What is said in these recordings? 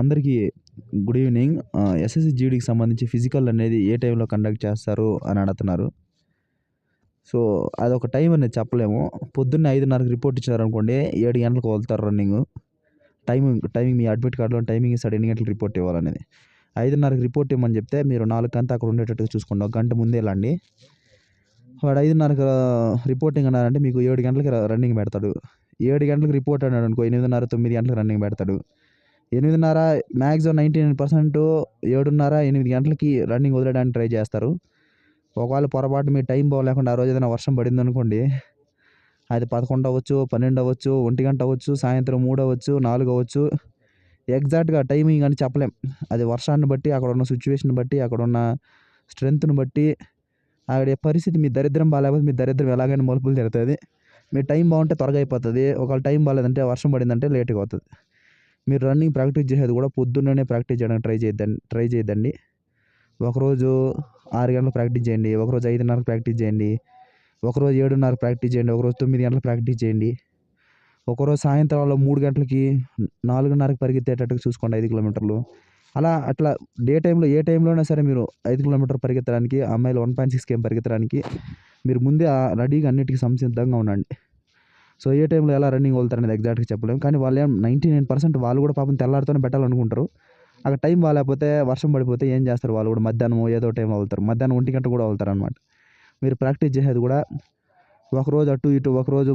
అందరికీ good evening. SSC జీడీకి సంబంధించి physical అనేది ఏ టైంలో కండక్ట్ చేస్తారు అని అడుగుతున్నారు. సో అదొక టైం అనేది చెప్పలేము. పొద్దున్నే ఐదున్నరకు రిపోర్ట్ ఇచ్చారనుకోండి ఏడు గంటలకు వదులుతారు రన్నింగ్. టైమింగ్ టైమింగ్ మీ అడ్మిట్ కార్డులో టైమింగ్ ఇస్తాడు ఎన్ని గంటలకు రిపోర్ట్ ఇవ్వాలనేది. ఐదున్నరకు రిపోర్ట్ ఇవ్వమని చెప్తే మీరు నాలుగు గంట అక్కడ ఉండేటట్టుగా చూసుకోండి. ఒక గంట ముందే వెళ్ళండి. వాడు ఐదున్నరకు రిపోర్టింగ్ అన్నారంటే మీకు ఏడు గంటలకి రన్నింగ్ పెడతాడు. ఏడు గంటలకు రిపోర్ట్ అన్నాడు అనుకో ఎనిమిదిన్నర తొమ్మిది గంటలకు రన్నింగ్ పెడతాడు. ఎనిమిదిన్నర మ్యాక్సిమం నైంటీ నైన్ పర్సెంట్ ఏడున్నర ఎనిమిది గంటలకి రన్నింగ్ వదలడానికి ట్రై చేస్తారు. ఒకవేళ పొరపాటు మీ టైం బాగలేకుండా ఆ రోజు ఏదైనా వర్షం పడింది అనుకోండి అది పదకొండు అవ్వచ్చు పన్నెండు అవ్వచ్చు ఒంటి గంట అవ్వచ్చు సాయంత్రం మూడు అవ్వచ్చు నాలుగు అవ్వచ్చు ఎగ్జాక్ట్గా టైమింగ్ అని చెప్పలేం. అది వర్షాన్ని బట్టి అక్కడ ఉన్న సిచ్యువేషన్ బట్టి అక్కడ ఉన్న స్ట్రెంత్ని బట్టి అక్కడ పరిస్థితి మీ దరిద్రం బాగాలేకపోతే మీ దరిద్రం ఎలాగైనా మలుపులు తిరుగుతుంది. మీ టైం బాగుంటే త్వరగా అయిపోతుంది. ఒకవేళ టైం బాగాలేదంటే వర్షం పడిందంటే లేట్గా అవుతుంది. మీరు రన్నింగ్ ప్రాక్టీస్ చేసేది కూడా పొద్దున్ననే ప్రాక్టీస్ చేయడానికి ట్రై చేయద్దండి ట్రై చేయద్దండి. ఒకరోజు ఆరు గంటలకు ప్రాక్టీస్ చేయండి ఒకరోజు ఐదున్నరకు ప్రాక్టీస్ చేయండి ఒకరోజు ఏడున్నరకు ప్రాక్టీస్ చేయండి ఒకరోజు తొమ్మిది గంటలకు ప్రాక్టీస్ చేయండి. ఒకరోజు సాయంత్రంలో మూడు గంటలకి నాలుగున్నరకు పరిగెత్తేటట్టుగా చూసుకోండి ఐదు కిలోమీటర్లు. అలా అట్లా డే టైంలో ఏ టైంలోనే సరే మీరు ఐదు కిలోమీటర్ పరిగెత్తడానికి అమ్మాయిలు వన్ పాయింట్ సిక్స్ కేఎం పరిగెత్తడానికి మీరు ముందే రెడీగా అన్నిటికీ సంసిద్ధంగా ఉండండి. సో ఏ టైంలో ఎలా రన్నింగ్ వెళ్తారనేది ఎగ్జాక్ట్గా చెప్పలేము కానీ వాళ్ళు ఏం నైంటీ నైన్ పర్సెంట్ వాళ్ళు కూడా పాపం తెల్లారితోనే పెట్టాలనుకుంటారు అక్కడ టైం వాళ్ళకపోతే వర్షం పడిపోతే ఏం చేస్తారు వాళ్ళు కూడా? మధ్యాహ్నం ఏదో టైం వెళ్తారు మధ్యాహ్నం ఒంటి గంట కూడా వెళ్తారు అనమాట మీరు ప్రాక్టీస్ చేసేది కూడా ఒకరోజు అటు ఇటు ఒకరోజు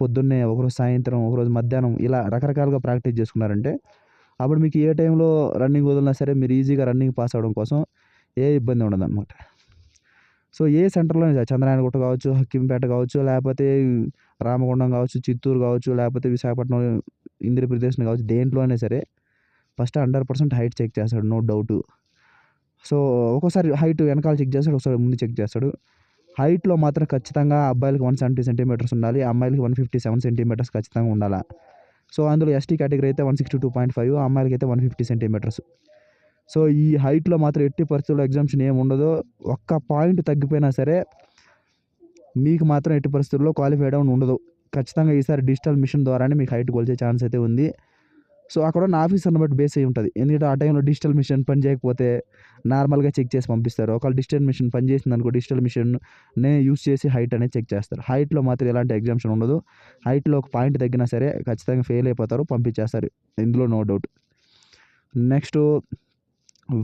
పొద్దున్నే ఒకరోజు సాయంత్రం ఒకరోజు మధ్యాహ్నం ఇలా రకరకాలుగా ప్రాక్టీస్ చేసుకున్నారంటే అప్పుడు మీకు ఏ టైంలో రన్నింగ్ వదిలినా సరే మీరు ఈజీగా రన్నింగ్ పాస్ అవ్వడం కోసం ఏ ఇబ్బంది ఉండదు అనమాట సో ఏ సెంటర్లో చంద్రాయనగుట్ట కావచ్చు హక్కింపేట కావచ్చు లేకపోతే రామగుండం కావచ్చు చిత్తూరు కావచ్చు లేకపోతే విశాఖపట్నం ఇంద్రప్రదేశ్ కావచ్చు దేంట్లోనే సరే first hundred percent height check చేస్తాడు నో డౌట్. సో ఒక్కోసారి హైట్ వెనకాల చెక్ చేస్తాడు ఒకసారి ముందు చెక్ చేస్తాడు. హైట్లో మాత్రం ఖచ్చితంగా అబ్బాయిలకి వన్ సెవెంటీ సెంటీమీటర్స్ ఉండాలి అమ్మాయిలకి వన్ ఫిఫ్టీ సెవెన్ సెంటీమీటర్స్ ఖచ్చితంగా ఉండాలి. సో అందులో ఎస్టీ కేటగిరీ అయితే one sixty two point five అమ్మాయిలకి అయితే వన్ ఫిఫ్టీ సెంటీమీటర్స్. సో ఈ హైట్లో మాత్రం ఎట్టి పరిస్థితుల్లో ఎగ్జామ్షన్ ఏమి ఉండదు. ఒక్క పాయింట్ తగ్గిపోయినా సరే మీకు మాత్రం ఎట్టి పరిస్థితుల్లో క్వాలిఫైడ్ అవును ఉండదు. ఖచ్చితంగా ఈసారి డిజిటల్ మిషన్ ద్వారానే మీకు హైట్ కొలిచే ఛాన్స్ అయితే ఉంది. సో అక్కడ ఉన్న ఆఫీసర్ని బట్టి బేస్ అయి ఉంటుంది. ఎందుకంటే ఆ టైంలో డిజిటల్ మిషన్ పని చేయకపోతే నార్మల్గా చెక్ చేసి పంపిస్తారు. ఒకవేళ డిజిటల్ మిషన్ పని చేసింది అనుకో డిజిటల్ మిషన్నే యూస్ చేసి హైట్ అనేది చెక్ చేస్తారు. హైట్లో మాత్రం ఎలాంటి ఎగ్జామ్షన్ ఉండదు. హైట్లో ఒక పాయింట్ తగ్గినా సరే ఖచ్చితంగా ఫెయిల్ అయిపోతారు పంపించేస్తారు. ఇందులో నో డౌట్ నెక్స్ట్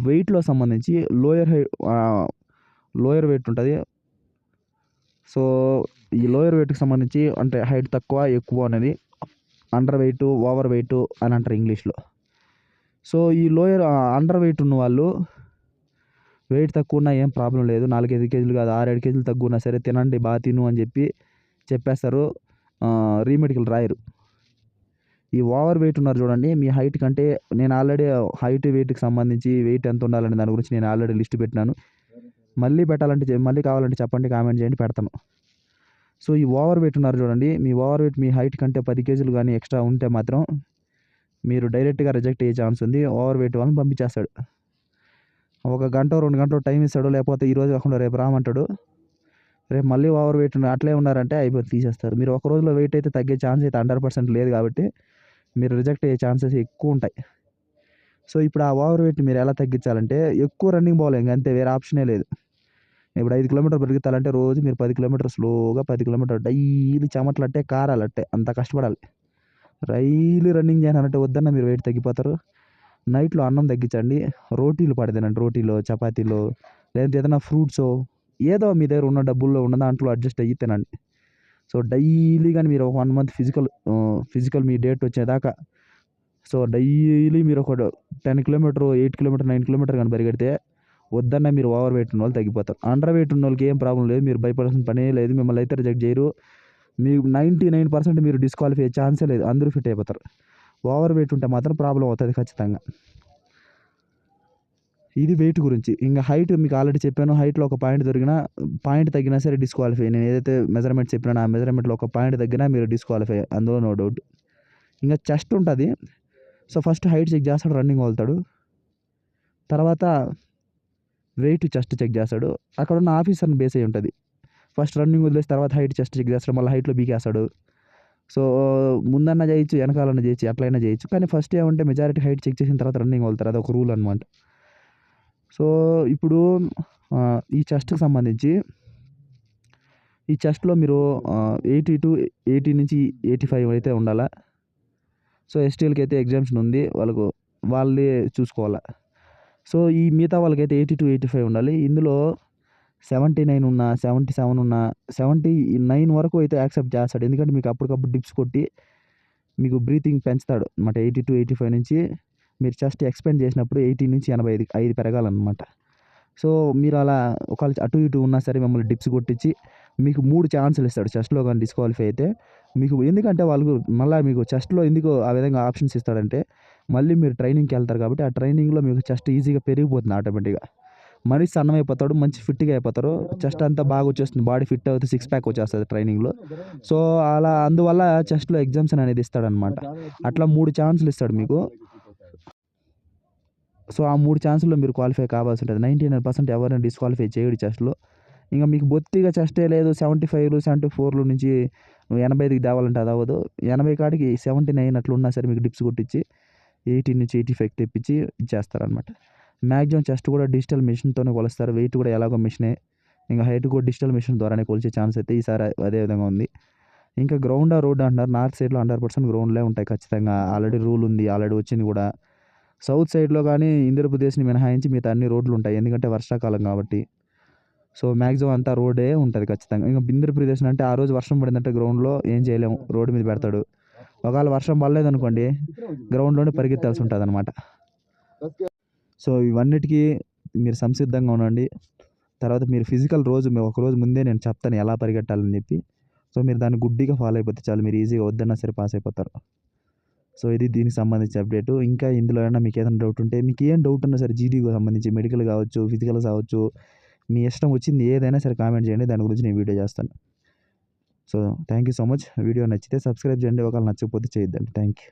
వెయిట్లో సంబంధించి లోయర్ హై లోయర్ వెయిట్ ఉంటుంది. సో ఈ లోయర్ వెయిట్కి సంబంధించి అంటే హైట్ తక్కువ ఎక్కువ అనేది అండర్ వెయిట్ ఓవర్ వెయిట్ అని అంటారు ఇంగ్లీష్లో. సో ఈ లోయర్ అండర్ వెయిట్ ఉన్న వాళ్ళు వెయిట్ తక్కువ ఉన్నా ఏం ప్రాబ్లం లేదు. నాలుగైదు కేజీలు కాదు ఆరేడు కేజీలు తక్కువ ఉన్నా సరే తినండి బాగా తిను అని చెప్పి చెప్పేస్తారు. రీమెడికల్ రాయరు. ఈ ఓవర్ వెయిట్ ఉన్నారు చూడండి. మీ హైట్ కంటే నేను ఆల్రెడీ హైట్ వెయిట్కి సంబంధించి వెయిట్ ఎంత ఉండాలని దాని గురించి నేను ఆల్రెడీ లిస్ట్ పెట్టినాను. మళ్ళీ పెట్టాలంటే మళ్ళీ కావాలంటే చెప్పండి కామెంట్ చేయండి పెడతాను. సో ఈ ఓవర్ వెయిట్ ఉన్నారు చూడండి. మీ ఓవర్ వెయిట్ మీ హైట్ కంటే పది కేజీలు కానీ ఎక్స్ట్రా ఉంటే మాత్రం మీరు డైరెక్ట్గా రిజెక్ట్ అయ్యే ఛాన్స్ ఉంది. ఓవర్ వెయిట్ వాళ్ళని పంపించేస్తాడు. ఒక గంట రెండు గంటలు టైం ఇస్తాడు లేకపోతే ఈరోజు కాకుండా రేపు రామంటాడు. రేపు మళ్ళీ ఓవర్ వెయిట్ ఉన్నారు అట్లే ఉన్నారంటే అయిపోయి తీసేస్తారు. మీరు ఒక రోజులో వెయిట్ అయితే తగ్గే ఛాన్స్ అయితే హండ్రెడ్ పర్సెంట్ లేదు కాబట్టి మీరు రిజెక్ట్ అయ్యే ఛాన్సెస్ ఎక్కువ ఉంటాయి. సో ఇప్పుడు ఆ ఓవర్ వెయిట్ మీరు ఎలా తగ్గించాలంటే ఎక్కువ రన్నింగ్ పోవాలి ఇంక అంతే వేరే ఆప్షనే లేదు. ఇప్పుడు ఐదు కిలోమీటర్ పరిగెత్తాలంటే రోజు మీరు పది కిలోమీటర్ స్లోగా పది కిలోమీటర్ డైలీ చెమటలు అట్టే కారాలట్టే అంత కష్టపడాలి. రైలు రన్నింగ్ చేయాలంటే వద్దన్న మీరు వెయిట్ తగ్గిపోతారు. నైట్లో అన్నం తగ్గించండి. రోటీలు పడదేనండి రోటీలో చపాతీలో లేదంటే ఏదైనా ఫ్రూట్సో ఏదో మీ దగ్గర ఉన్న డబ్బుల్లో ఉన్న దాంట్లో అడ్జస్ట్ అయ్యి తినండి. సో డైలీ కానీ మీరు ఒక వన్ మంత్ ఫిజికల్ ఫిజికల్ మీ డేట్ వచ్చేదాకా సో డైలీ మీరు ఒక ten kilometer eight kilometer nine kilometer కానీ పరిగెడితే వద్దన్న మీరు ఓవర్ వెయిట్ ఉన్న వాళ్ళు తగ్గిపోతారు. అండర్ వెయిట్ ఉన్న వాళ్ళకి ఏం ప్రాబ్లం లేదు. మీరు భయపడాల్సిన పనే లేదు. మిమ్మల్ని అయితే రిజెక్ట్ చేయరు. మీకు నైంటీ నైన్ పర్సెంట్ మీరు డిస్క్వాలిఫై అయ్యే ఛాన్సే లేదు. అందరూ ఫిట్ అయిపోతారు. ఓవర్ వెయిట్ ఉంటే మాత్రం ప్రాబ్లం అవుతుంది ఖచ్చితంగా. ఇది వెయిట్ గురించి. ఇంకా హైట్ మీకు ఆల్రెడీ చెప్పాను హైట్లో ఒక పాయింట్ దొరికినా పాయింట్ తగ్గినా సరే డిస్క్వాలిఫై నేను ఏదైతే మెజర్మెంట్ చెప్పినా ఆ మెజర్మెంట్లో ఒక పాయింట్ తగ్గినా మీరు డిస్క్వాలిఫై అందులో నో డౌట్ ఇంకా చెస్ట్ ఉంటుంది. సో ఫస్ట్ హైట్ చెక్ చేస్తాడు రన్నింగ్ వెళ్తాడు తర్వాత వెయిట్ చెస్ట్ చెక్ చేస్తాడు. అక్కడ ఉన్న ఆఫీసర్ని బేస్ అయి ఉంటుంది. ఫస్ట్ రన్నింగ్ వదిలేసి తర్వాత హైట్ చెస్ట్ చెక్ చేస్తాడు. మళ్ళీ హైట్లో బీకేస్తాడు. సో ముందన్న చేయొచ్చు వెనకాలన్నా చేయొచ్చు ఎట్లయినా చేయొచ్చు కానీ ఫస్ట్ ఏమంటే మెజారిటీ హైట్ చెక్ చేసిన తర్వాత రన్నింగ్ వెళ్తారు అది ఒక రూల్ అనమాట సో ఇప్పుడు ఈ చెస్ట్కి సంబంధించి ఈ చెస్ట్లో మీరు ఎయిటీ టు ఎయిటీ నుంచి ఎయిటీ ఫైవ్ అయితే ఉండాలా? సో ఎస్టీలకి అయితే ఎగ్జామ్షన్ ఉంది. వాళ్ళకు వాళ్ళే చూసుకోవాలా? సో ఈ మిగతా వాళ్ళకైతే ఎయిటీ టు ఎయిటీ ఫైవ్ ఉండాలి. ఇందులో సెవెంటీ నైన్ ఉన్నా సెవెంటీ సెవెన్ ఉన్నా సెవెంటీ నైన్ వరకు అయితే యాక్సెప్ట్ చేస్తాడు. ఎందుకంటే మీకు అప్పటికప్పుడు డిప్స్ కొట్టి మీకు బ్రీతింగ్ పెంచుతాడు అనమాట ఎయిటీ టు ఎయిటీ ఫైవ్ నుంచి మీరు చెస్ట్ ఎక్స్పెండ్ చేసినప్పుడు ఎయిటీ నుంచి ఎనభై ఐదు ఐదు పెరగాలన్నమాట. సో మీరు అలా ఒకవేళ అటు ఇటు ఉన్నా సరే మిమ్మల్ని డిప్స్ కొట్టించి మీకు మూడు ఛాన్సులు ఇస్తాడు చెస్ట్లో కానీ డిస్క్వాలిఫై అయితే. మీకు ఎందుకంటే వాళ్ళు మళ్ళీ మీకు చెస్ట్లో ఎందుకు ఆ విధంగా ఆప్షన్స్ ఇస్తాడంటే మళ్ళీ మీరు ట్రైనింగ్కి వెళ్తారు కాబట్టి ఆ ట్రైనింగ్లో మీకు చెస్ట్ ఈజీగా పెరిగిపోతుంది ఆటోమేటిక్గా మనిషి సన్నమైపోతాడు మంచి ఫిట్గా అయిపోతారు. చెస్ట్ అంతా బాగా వచ్చేస్తుంది బాడీ ఫిట్ అవుతుంది సిక్స్ ప్యాక్ వచ్చేస్తుంది ట్రైనింగ్లో సో అలా అందువల్ల చెస్ట్లో ఎగ్జామ్షన్ అనేది ఇస్తాడనమాట అట్లా మూడు ఛాన్సులు ఇస్తాడు మీకు. సో ఆ మూడు ఛాన్సుల్లో మీరు క్వాలిఫై కావాల్సి ఉంటుంది నైంటీ నైన్ పర్సెంట్ ఎవరైనా డిస్క్వాలిఫై చేయడు చెస్ట్లో. ఇంకా మీకు బొత్తిగా చెస్టే లేదు. సెవెంటీ ఫైవ్లు సెవెంటీ ఫోర్లు నుంచి ఎనభై ఐదుకి తేవాలంటే అది అవ్వదు. ఎనభై కాడికి సెవెంటీ నైన్ అట్లా ఉన్నా సరే మీకు డిప్స్ కొట్టించి ఎయిటీ నుంచి ఎయిటీ ఫైవ్ తెప్పించి ఇచ్చేస్తారనమాట మ్యాక్సిమం చెస్ట్ కూడా డిజిటల్ మిషన్తోనే కొలుస్తారు. వెయిట్ కూడా ఎలాగో మిషనే. ఇంకా హైట్ కూడా డిజిటల్ మిషన్ ద్వారానే కొలిచే ఛాన్స్ అయితే ఈసారి అదే విధంగా ఉంది. ఇంకా గ్రౌండ్ రోడ్ అంటున్నారు. నార్త్ సైడ్లో హండ్రెడ్ పర్సెంట్ గ్రౌండ్లే ఉంటాయి ఖచ్చితంగా. ఆల్రెడీ రూల్ ఉంది. ఆల్రెడీ వచ్చింది కూడా. సౌత్ సైడ్లో కానీ ఇంద్రప్రదేశ్ని మినహాయించి మిగతా అన్ని రోడ్లు ఉంటాయి ఎందుకంటే వర్షాకాలం కాబట్టి. సో మ్యాక్సిమం అంతా రోడే ఉంటుంది ఖచ్చితంగా. ఇంకా ఇంద్రప్రదేశ్ అంటే ఆ రోజు వర్షం పడిందంటే గ్రౌండ్లో ఏం చేయలేము. రోడ్డు మీద పెడతాడు. ఒకవేళ వర్షం పడలేదు అనుకోండి గ్రౌండ్లోనే పరిగెత్తాల్సి ఉంటుంది అనమాట సో ఇవన్నిటికీ మీరు సంసిద్ధంగా ఉండండి. తర్వాత మీరు ఫిజికల్ రోజు ఒక రోజు ముందే నేను చెప్తాను ఎలా పరిగెట్టాలని చెప్పి. సో మీరు దాన్ని గుడ్డిగా ఫాలో అయిపోతే చాలు. మీరు ఈజీగా వద్దన్నా సరే పాస్ అయిపోతారు. సో ఇది దీనికి సంబంధించిన అప్డేట్. ఇంకా ఇందులో ఏమైనా మీకు ఏదైనా డౌట్ ఉంటే మీకు ఏం డౌట్ ఉన్నా సరే జీడీకి సంబంధించి మెడికల్ కావచ్చు ఫిజికల్ కావచ్చు మీ ఇష్టం వచ్చింది ఏదైనా సరే కామెంట్ చేయండి. దాని గురించి నేను వీడియో చేస్తాను. So thank you so much video నచ్చితే సబ్స్క్రైబ్ చేయండి. ఒకవేళ నచ్చకపోతే చేయొద్దండి. Thank you